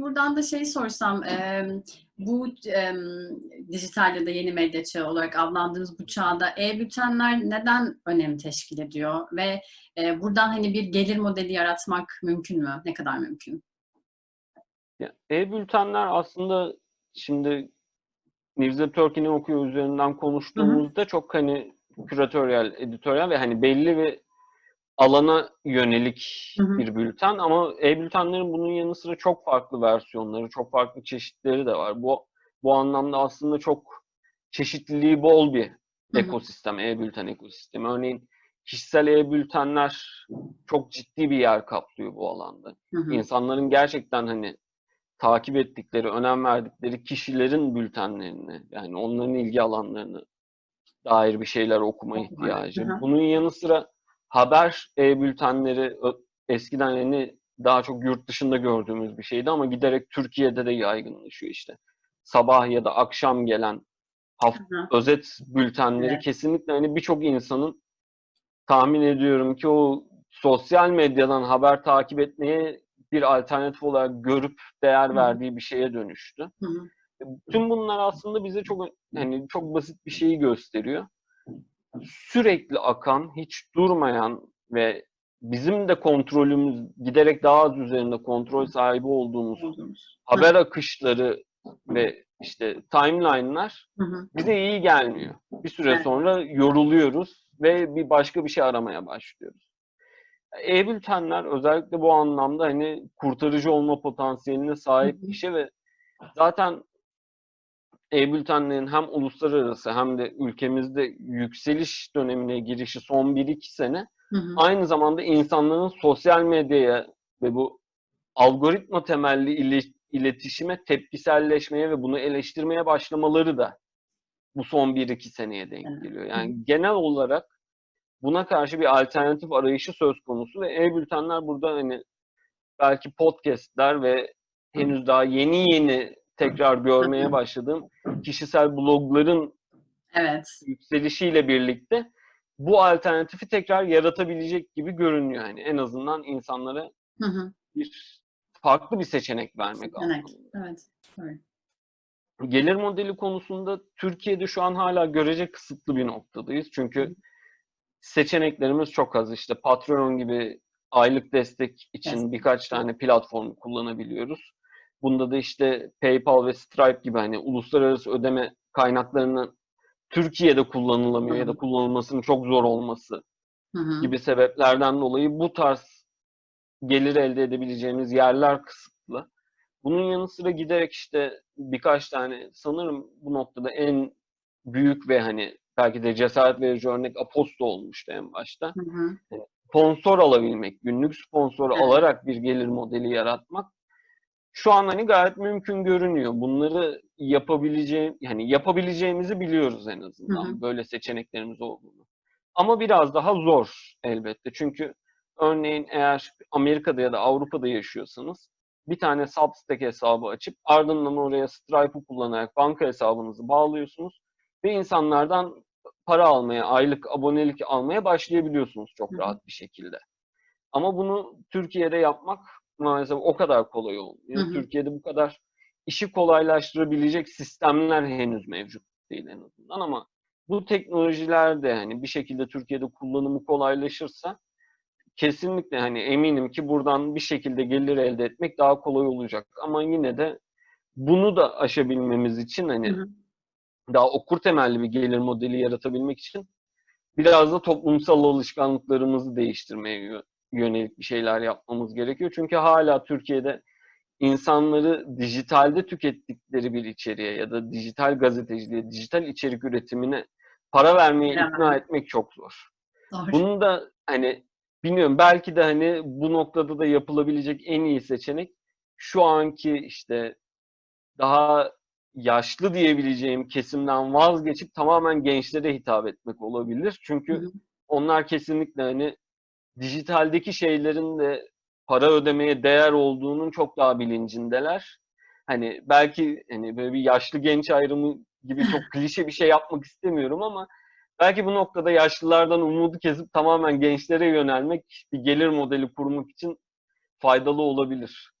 buradan da şey sorsam, e, bu e, dijital ya da yeni medya çağı olarak adlandırdığımız bu çağda e-bültenler neden önem teşkil ediyor? Ve e, buradan hani bir gelir modeli yaratmak mümkün mü? Ne kadar mümkün? E-bültenler aslında şimdi Newsletter Turkey'nin okuyor üzerinden konuştuğumuzda hı hı. çok hani küratöryel, editoryal ve hani belli bir alana yönelik hı hı. bir bülten ama e-bültenlerin bunun yanı sıra çok farklı versiyonları, çok farklı çeşitleri de var. Bu bu anlamda aslında çok çeşitliliği bol bir ekosistem, e-bülten ekosistemi. Örneğin kişisel e-bültenler çok ciddi bir yer kaplıyor bu alanda. Hı hı. İnsanların gerçekten hani takip ettikleri, önem verdikleri kişilerin bültenlerini, yani onların ilgi alanlarını dair bir şeyler okuma ihtiyacı. Bunun yanı sıra haber e-bültenleri eskiden yani daha çok yurt dışında gördüğümüz bir şeydi ama giderek Türkiye'de de yaygınlaşıyor işte. Sabah ya da akşam gelen hafta özet bültenleri evet. kesinlikle hani birçok insanın tahmin ediyorum ki o sosyal medyadan haber takip etmeye bir alternatif olarak görüp değer Hı. verdiği bir şeye dönüştü. Hı. Tüm bunlar aslında bize çok hani çok basit bir şeyi gösteriyor. Sürekli akan, hiç durmayan ve bizim de kontrolümüz giderek daha az üzerinde kontrol sahibi olduğumuz haber akışları ve işte timeline'lar bize iyi gelmiyor. Bir süre sonra yoruluyoruz ve bir başka bir şey aramaya başlıyoruz. E-bültenler özellikle bu anlamda hani kurtarıcı olma potansiyeline sahip bir şey ve zaten e-bültenlerin hem uluslararası hem de ülkemizde yükseliş dönemine girişi son 1-2 sene hı hı. aynı zamanda insanların sosyal medyaya ve bu algoritma temelli iletişime tepkiselleşmeye ve bunu eleştirmeye başlamaları da bu son 1-2 seneye denk geliyor. Yani genel olarak buna karşı bir alternatif arayışı söz konusu ve e-bültenler burada hani belki podcastler ve henüz daha yeni yeni tekrar görmeye başladığım kişisel blogların evet. yükselişiyle birlikte bu alternatifi tekrar yaratabilecek gibi görünüyor yani en azından insanlara hı hı. bir farklı bir seçenek vermek seçenek. Evet. evet. Gelir modeli konusunda Türkiye'de şu an hala görecek kısıtlı bir noktadayız. Çünkü seçeneklerimiz çok az. İşte Patreon gibi aylık destek için evet. birkaç tane platform kullanabiliyoruz. Bunda da işte PayPal ve Stripe gibi hani uluslararası ödeme kaynaklarının Türkiye'de kullanılamıyor Hı-hı. ya da kullanılmasının çok zor olması Hı-hı. gibi sebeplerden dolayı bu tarz gelir elde edebileceğimiz yerler kısıtlı. Bunun yanı sıra giderek işte birkaç tane sanırım bu noktada en büyük ve hani belki de cesaret verici örnek Aposto olmuştu en başta. Hı hı. Sponsor alabilmek, günlük sponsor evet. alarak bir gelir modeli yaratmak şu an hani gayet mümkün görünüyor. Bunları yapabileceğim yani yapabileceğimizi biliyoruz en azından. Hı hı. Böyle seçeneklerimiz olduğunu. Ama biraz daha zor elbette. Çünkü örneğin eğer Amerika'da ya da Avrupa'da yaşıyorsanız bir tane Substack hesabı açıp ardından oraya Stripe'ı kullanarak banka hesabınızı bağlıyorsunuz ve insanlardan para almaya, aylık abonelik almaya başlayabiliyorsunuz çok rahat bir şekilde. Ama bunu Türkiye'de yapmak maalesef o kadar kolay olmuyor. Hı hı. Türkiye'de bu kadar işi kolaylaştırabilecek sistemler henüz mevcut değil en azından ama bu teknolojiler de hani bir şekilde Türkiye'de kullanımı kolaylaşırsa kesinlikle hani eminim ki buradan bir şekilde gelir elde etmek daha kolay olacak. Ama yine de bunu da aşabilmemiz için hani hı hı daha okur temelli bir gelir modeli yaratabilmek için biraz da toplumsal alışkanlıklarımızı değiştirmeye yönelik bir şeyler yapmamız gerekiyor. Çünkü hala Türkiye'de insanları dijitalde tükettikleri bir içeriğe ya da dijital gazeteciliğe, dijital içerik üretimine para vermeye yani. ikna etmek çok zor. Doğru. Bunun da hani bilmiyorum belki de hani bu noktada da yapılabilecek en iyi seçenek şu anki işte daha yaşlı diyebileceğim kesimden vazgeçip tamamen gençlere hitap etmek olabilir. Çünkü hı hı. onlar kesinlikle hani dijitaldeki şeylerin de para ödemeye değer olduğunun çok daha bilincindeler. Hani belki hani böyle bir yaşlı genç ayrımı gibi çok klişe bir şey yapmak istemiyorum ama belki bu noktada yaşlılardan umudu kesip tamamen gençlere yönelmek bir gelir modeli kurmak için faydalı olabilir.